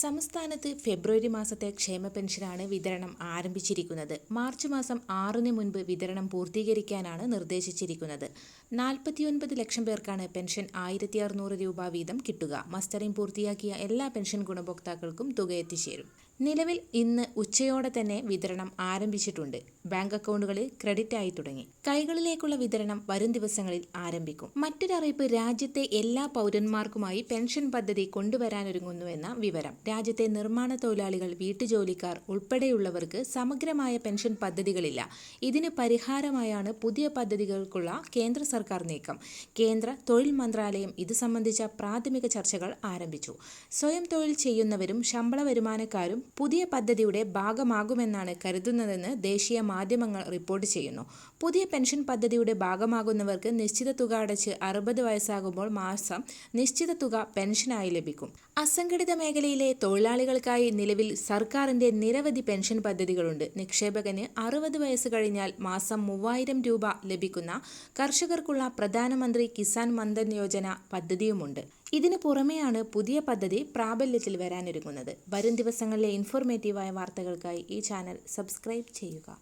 സംസ്ഥാനത്ത് ഫെബ്രുവരി മാസത്തെ ക്ഷേമ പെൻഷനാണ് വിതരണം ആരംഭിച്ചിരിക്കുന്നത്. മാർച്ച് മാസം ആറിന് മുൻപ് വിതരണം പൂർത്തീകരിക്കാനാണ് നിർദ്ദേശിച്ചിരിക്കുന്നത്. നാൽപ്പത്തിയൊൻപത് ലക്ഷം പേർക്കാണ് പെൻഷൻ ആയിരത്തി അറുന്നൂറ് രൂപ വീതം കിട്ടുക. മസ്റ്ററിംഗ് പൂർത്തിയാക്കിയ എല്ലാ പെൻഷൻ ഗുണഭോക്താക്കൾക്കും തുക എത്തിച്ചേരും. നിലവിൽ ഇന്ന് ഉച്ചയോടെ തന്നെ വിതരണം ആരംഭിച്ചിട്ടുണ്ട്. ബാങ്ക് അക്കൗണ്ടുകളിൽ ക്രെഡിറ്റ് ആയി തുടങ്ങി. കൈകളിലേക്കുള്ള വിതരണം വരും ദിവസങ്ങളിൽ ആരംഭിക്കും. മറ്റൊരറിയിപ്പ് രാജ്യത്തെ എല്ലാ പൗരന്മാർക്കുമായി പെൻഷൻ പദ്ധതി കൊണ്ടുവരാനൊരുങ്ങുന്നുവെന്ന വിവരം. രാജ്യത്തെ നിർമ്മാണ തൊഴിലാളികൾ വീട്ടുജോലിക്കാർ ഉൾപ്പെടെയുള്ളവർക്ക് സമഗ്രമായ പെൻഷൻ പദ്ധതികളില്ല. ഇതിന് പരിഹാരമായാണ് പുതിയ പദ്ധതികൾക്കുള്ള കേന്ദ്ര സർക്കാർ നീക്കം. കേന്ദ്ര തൊഴിൽ മന്ത്രാലയം ഇത് സംബന്ധിച്ച പ്രാഥമിക ചർച്ചകൾ ആരംഭിച്ചു. സ്വയം തൊഴിൽ ചെയ്യുന്നവരും ശമ്പള വരുമാനക്കാരും പുതിയ പദ്ധതിയുടെ ഭാഗമാകുമെന്നാണ് കരുതുന്നതെന്ന് ദേശീയ മാധ്യമങ്ങൾ റിപ്പോർട്ട് ചെയ്യുന്നു. പുതിയ പെൻഷൻ പദ്ധതിയുടെ ഭാഗമാകുന്നവർക്ക് നിശ്ചിത തുക അടച്ച് അറുപത് വയസ്സാകുമ്പോൾ മാസം നിശ്ചിത തുക പെൻഷനായി ലഭിക്കും. അസംഘടിത മേഖലയിലെ തൊഴിലാളികൾക്കായി നിലവിൽ സർക്കാരിന്റെ നിരവധി പെൻഷൻ പദ്ധതികളുണ്ട്. നിക്ഷേപകന് അറുപത് വയസ്സ് കഴിഞ്ഞാൽ മാസം മൂവായിരം രൂപ ലഭിക്കുന്ന കർഷകർക്കുള്ള പ്രധാനമന്ത്രി കിസാൻ മന്ദൻ യോജന പദ്ധതിയുമുണ്ട്. ഇതിനു പുറമെയാണ് പുതിയ പദ്ധതി പ്രാബല്യത്തിൽ വരാനൊരുങ്ങുന്നത്. വരും ദിവസങ്ങളിലെ ഇൻഫോർമേറ്റീവായ വാർത്തകൾക്കായി ഈ ചാനൽ സബ്സ്ക്രൈബ് ചെയ്യുക.